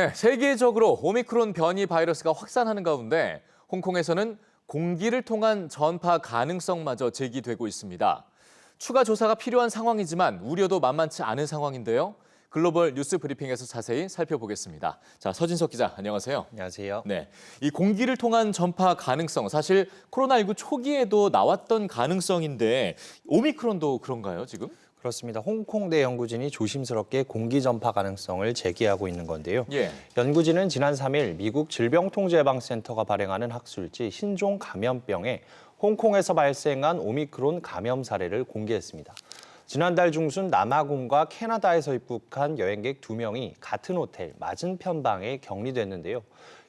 네, 세계적으로 오미크론 변이 바이러스가 확산하는 가운데 홍콩에서는 공기를 통한 전파 가능성마저 제기되고 있습니다. 추가 조사가 필요한 상황이지만 우려도 만만치 않은 상황인데요. 글로벌 뉴스 브리핑에서 자세히 살펴보겠습니다. 자, 서진석 기자, 안녕하세요. 안녕하세요. 네, 이 공기를 통한 전파 가능성 사실 코로나19 초기에도 나왔던 가능성인데 오미크론도 그런가요, 지금? 그렇습니다. 홍콩대 연구진이 조심스럽게 공기 전파 가능성을 제기하고 있는 건데요. 예. 연구진은 지난 3일 미국 질병통제예방센터가 발행하는 학술지 신종 감염병에 홍콩에서 발생한 오미크론 감염 사례를 공개했습니다. 지난달 중순 남아공과 캐나다에서 입국한 여행객 두명이 같은 호텔 맞은편 방에 격리됐는데요.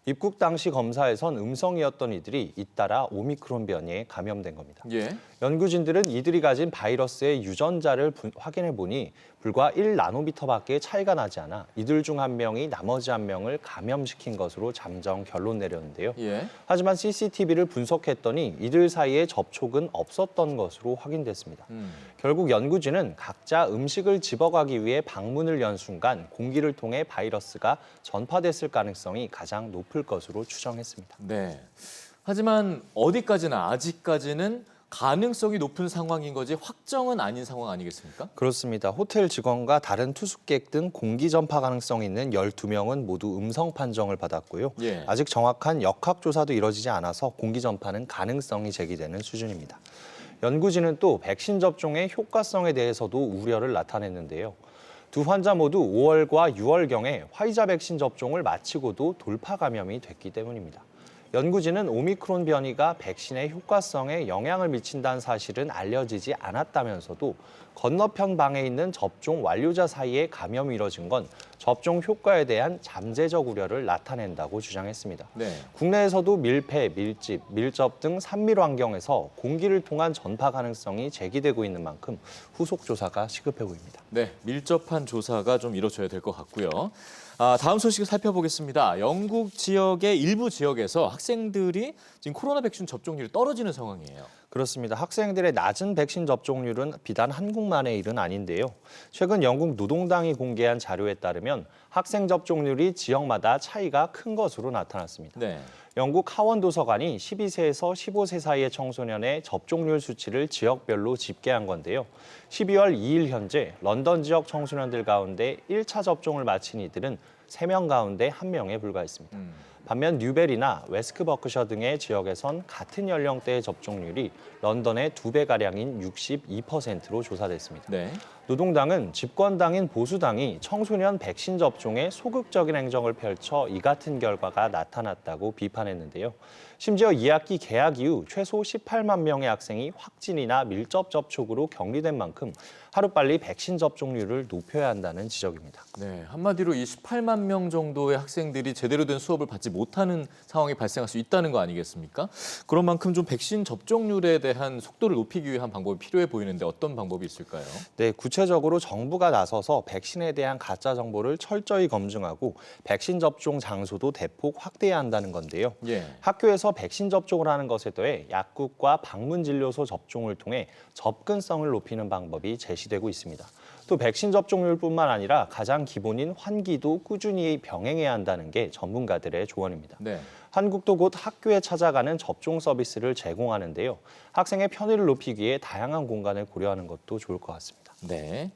입국 당시 검사에선 음성이었던 이들이 잇따라 오미크론 변이에 감염된 겁니다. 예. 연구진들은 이들이 가진 바이러스의 유전자를 분- 확인해 보니 불과 1나노미터밖에 차이가 나지 않아 이들 중 한 명이 나머지 한 명을 감염시킨 것으로 잠정 결론 내렸는데요. 예. 하지만 CCTV를 분석했더니 이들 사이에 접촉은 없었던 것으로 확인됐습니다. 음. 결국 연구진은 각자 음식을 집어가기 위해 방문을 연 순간 공기를 통해 바이러스가 전파됐을 가능성이 가장 높을 것으로 추정했습니다. 네. 하지만 어디까지나 아직까지는 가능성이 높은 상황인 거지 확정은 아닌 상황 아니겠습니까? 그렇습니다. 호텔 직원과 다른 투숙객 등 공기 전파 가능성이 있는 12명은 모두 음성 판정을 받았고요. 예. 아직 정확한 역학 조사도 이뤄지지 않아서 공기 전파는 가능성이 제기되는 수준입니다. 연구진은 또 백신 접종의 효과성에 대해서도 우려를 나타냈는데요. 두 환자 모두 5월과 6월경에 화이자 백신 접종을 마치고도 돌파 감염이 됐기 때문입니다. 연구진은 오미크론 변이가 백신의 효과성에 영향을 미친다는 사실은 알려지지 않았다면서도 건너편 방에 있는 접종 완료자 사이에 감염이 이뤄진 건 접종 효과에 대한 잠재적 우려를 나타낸다고 주장했습니다. 네. 국내에서도 밀폐, 밀집, 밀접 등 산밀 환경에서 공기를 통한 전파 가능성이 제기되고 있는 만큼 후속 조사가 시급해 보입니다. 네, 밀접한 조사가 좀 이루어져야 될 것 같고요. 아, 다음 소식 살펴보겠습니다. 영국 지역의 일부 지역에서 학생들이 지금 코로나 백신 접종률이 떨어지는 상황이에요. 그렇습니다. 학생들의 낮은 백신 접종률은 비단 한국만의 일은 아닌데요. 최근 영국 노동당이 공개한 자료에 따르면 학생 접종률이 지역마다 차이가 큰 것으로 나타났습니다. 네. 영국 하원 도서관이 12세에서 15세 사이의 청소년의 접종률 수치를 지역별로 집계한 건데요. 12월 2일 현재 런던 지역 청소년들 가운데 1차 접종을 마친 이들은 3명 가운데 1명에 불과했습니다. 음. 반면 뉴벨이나 웨스크버크셔 등의 지역에선 같은 연령대의 접종률이 런던의 두 배 가량인 62%로 조사됐습니다. 네. 노동당은 집권당인 보수당이 청소년 백신 접종에 소극적인 행정을 펼쳐 이 같은 결과가 나타났다고 비판했는데요. 심지어 2학기 개학 이후 최소 18만 명의 학생이 확진이나 밀접 접촉으로 격리된 만큼 하루빨리 백신 접종률을 높여야 한다는 지적입니다. 네, 한마디로 이 18만 명 정도의 학생들이 제대로 된 수업을 받지 못하는 상황이 발생할 수 있다는 거 아니겠습니까? 그런 만큼 좀 백신 접종률에 대한 속도를 높이기 위한 방법이 필요해 보이는데 어떤 방법이 있을까요? 네, 구체적으로 정부가 나서서 백신에 대한 가짜 정보를 철저히 검증하고 백신 접종 장소도 대폭 확대해야 한다는 건데요. 예. 학교에서 백신 접종을 하는 것에 더해 약국과 방문 진료소 접종을 통해 접근성을 높이는 방법이 제시되고 있습니다. 또 백신 접종률뿐만 아니라 가장 기본인 환기도 꾸준히 병행해야 한다는 게 전문가들의 조언입니다. 네. 한국도 곧 학교에 찾아가는 접종 서비스를 제공하는데요. 학생의 편의를 높이기 위해 다양한 공간을 고려하는 것도 좋을 것 같습니다. 네.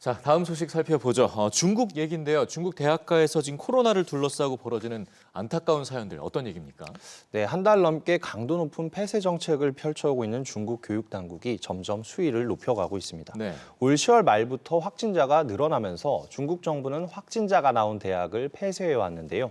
자, 다음 소식 살펴보죠. 어, 중국 얘기인데요. 중국 대학가에서 지금 코로나를 둘러싸고 벌어지는 안타까운 사연들 어떤 얘기입니까? 네, 한 달 넘게 강도 높은 폐쇄 정책을 펼쳐오고 있는 중국 교육 당국이 점점 수위를 높여가고 있습니다. 네. 올 10월 말부터 확진자가 늘어나면서 중국 정부는 확진자가 나온 대학을 폐쇄해 왔는데요.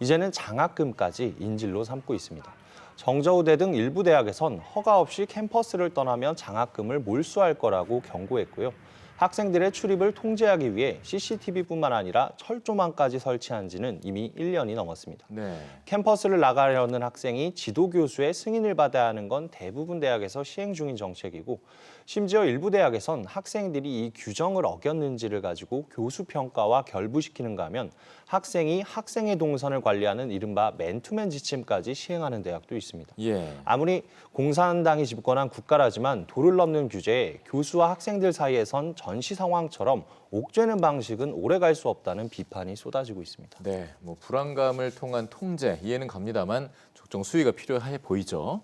이제는 장학금까지 인질로 삼고 있습니다. 정저우대 등 일부 대학에선 허가 없이 캠퍼스를 떠나면 장학금을 몰수할 거라고 경고했고요. 학생들의 출입을 통제하기 위해 CCTV뿐만 아니라 철조망까지 설치한 지는 이미 1년이 넘었습니다. 네. 캠퍼스를 나가려는 학생이 지도 교수의 승인을 받아야 하는 건 대부분 대학에서 시행 중인 정책이고 심지어 일부 대학에선 학생들이 이 규정을 어겼는지를 가지고 교수 평가와 결부시키는가 하면 학생이 학생의 동선을 관리하는 이른바 맨투맨 지침까지 시행하는 대학도 있습니다. 예. 아무리 공산당이 집권한 국가라지만 도를 넘는 규제에 교수와 학생들 사이에선 전시 상황처럼 옥죄는 방식은 오래 갈 수 없다는 비판이 쏟아지고 있습니다. 네, 뭐 불안감을 통한 통제 이해는 갑니다만 적정 수위가 필요해 보이죠.